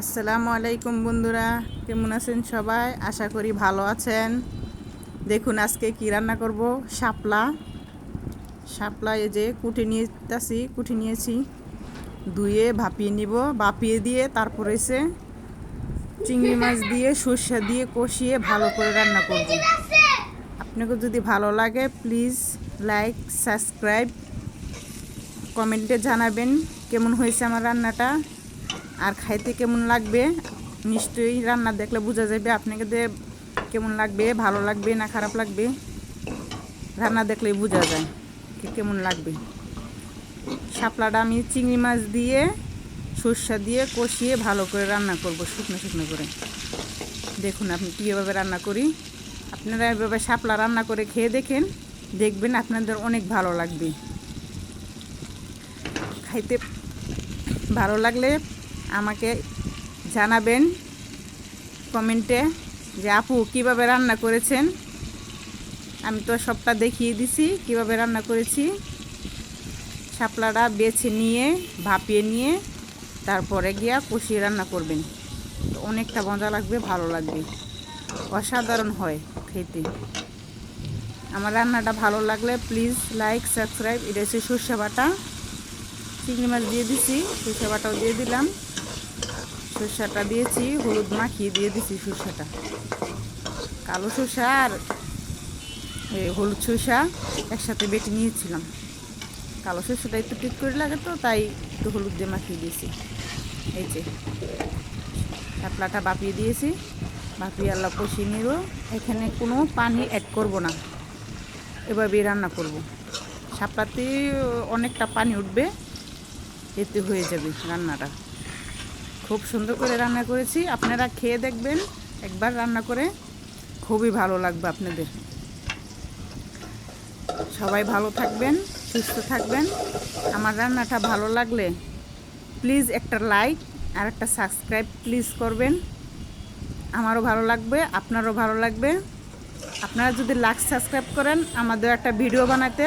আসসালামু আলাইকুম বন্ধুরা, কেমন আছেন সবাই? আশা করি ভালো আছেন। দেখুন আজকে কি রান্না করব? শাপলা। শাপলা এই যে কুটে নিয়েছি কুটে নিয়েছি। ধুয়ে ভাপিয়ে নিব, ভাপিয়ে দিয়ে তারপরে এসে চিংড়ি মাছ দিয়ে, সর্ষা দিয়ে কষিয়ে ভালো করে রান্না করব। আপনাকে যদি ভালো লাগে প্লিজ লাইক সাবস্ক্রাইব কমেন্টে জানাবেন কেমন হয়েছে আমার রান্নাটা। আর খাইতে কেমন লাগবে? নিশ্চয়ই রান্না দেখলে বোঝা যাবে আপনাকে কেমন লাগবে, ভালো লাগবে না খারাপ লাগবে। রান্না দেখলেই বোঝা যায় কেমন লাগবে। শাপলাটা আমি চিংড়ি মাছ দিয়ে, সর্ষা দিয়ে কষিয়ে ভালো করে রান্না করব শুকনো শুকনো করে। দেখুন আপনি কীভাবে রান্না করি। আপনারা এভাবে শাপলা রান্না করে খেয়ে দেখেন, দেখবেন আপনাদের অনেক ভালো লাগবে। খাইতে ভালো লাগলে আমাকে জানাবেন কমেন্টে যে, আপু, কীভাবে রান্না করেছেন? আমি তো সবটা দেখিয়ে দিছি, কীভাবে রান্না করেছি। শাপলাটা বেছে নিয়ে, ভাপিয়ে নিয়ে, তারপরে গিয়া কষিয়ে রান্না করবেন। তো অনেকটা মজা লাগবে, ভালো লাগবে। অসাধারণ হয় খেতে। আমার রান্নাটা ভালো লাগলে প্লিজ লাইক, সাবস্ক্রাইব, এটা হচ্ছে সর্ষে বাটা। চিংড়ি মাছ দিয়ে দিছি, সর্ষে বাটাও দিয়ে দিলাম। সর্ষাটা দিয়েছি, হলুদ মাখিয়ে দিয়ে দিছি সর্ষাটা। কালো সর্ষা আর হলুদ সর্ষা একসাথে বেটে নিয়েছিলাম। কালো সর্ষাটা একটু ঠিক করে লাগে তো, তাই একটু হলুদ দিয়ে মাখিয়ে দিয়েছি। এই যে, শাপলাটা বাপিয়ে দিয়েছি। বাপিয়ে আল্লাহ কষিয়ে নিব এখানে কোনো পানি অ্যাড করব না। এভাবেই রান্না করব। শাপলাতে অনেকটা পানি উঠবে, এতে হয়ে যাবে রান্নাটা। খুব সুন্দর করে রান্না করেছি। আপনারা খেয়ে দেখবেন, একবার রান্না করে খুবই ভালো লাগবে আপনাদের। সবাই ভালো থাকবেন, সুস্থ থাকবেন। আমার রান্নাটা ভালো লাগলে প্লিজ একটা লাইক আর একটা সাবস্ক্রাইব প্লিজ করবেন। আমারও ভালো লাগবে, আপনারও ভালো লাগবে। আপনারা যদি লাইক সাবস্ক্রাইব করেন, আমাদের একটা ভিডিও বানাতে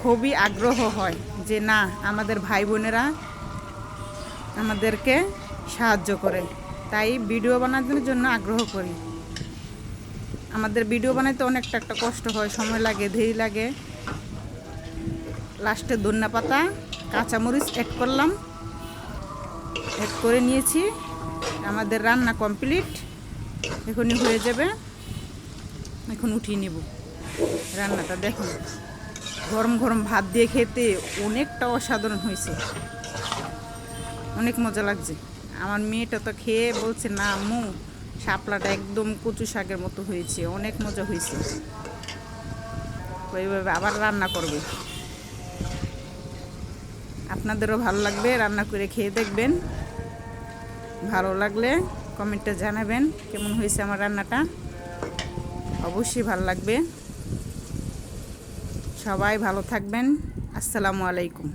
খুবই আগ্রহ হয় যে না, আমাদের ভাই বোনেরা আমাদেরকে সাহায্য করে। তাই ভিডিও বানানোর জন্য আগ্রহ করি। আমাদের ভিডিও বানাইতে অনেকটা একটা কষ্ট হয়, সময় লাগে, দেরি লাগে। লাস্টে ধন্যা পাতা, কাঁচামরিচ অ্যাড করলাম। অ্যাড করে নিয়েছি। আমাদের রান্না কমপ্লিট এখনই হয়ে যাবে। এখন উঠিয়ে নেব। রান্নাটা দেখুন। গরম গরম ভাত দিয়ে খেতে অনেকটা অসাধারণ হয়েছে। অনেক মজা লাগছে। আমার মেয়েটা তো খেয়ে বলছে, না আম্মু, শাপলাটা একদম কচু শাকের মতো হয়েছে, অনেক মজা হয়েছে। ওইভাবে আবার রান্না করবে। আপনাদেরও ভালো লাগবে, রান্না করে খেয়ে দেখবেন। ভালো লাগলে কমেন্টে জানাবেন কেমন হয়েছে আমার রান্নাটা। অবশ্যই ভালো লাগবে। সবাই ভালো থাকবেন। আসসালামু আলাইকুম।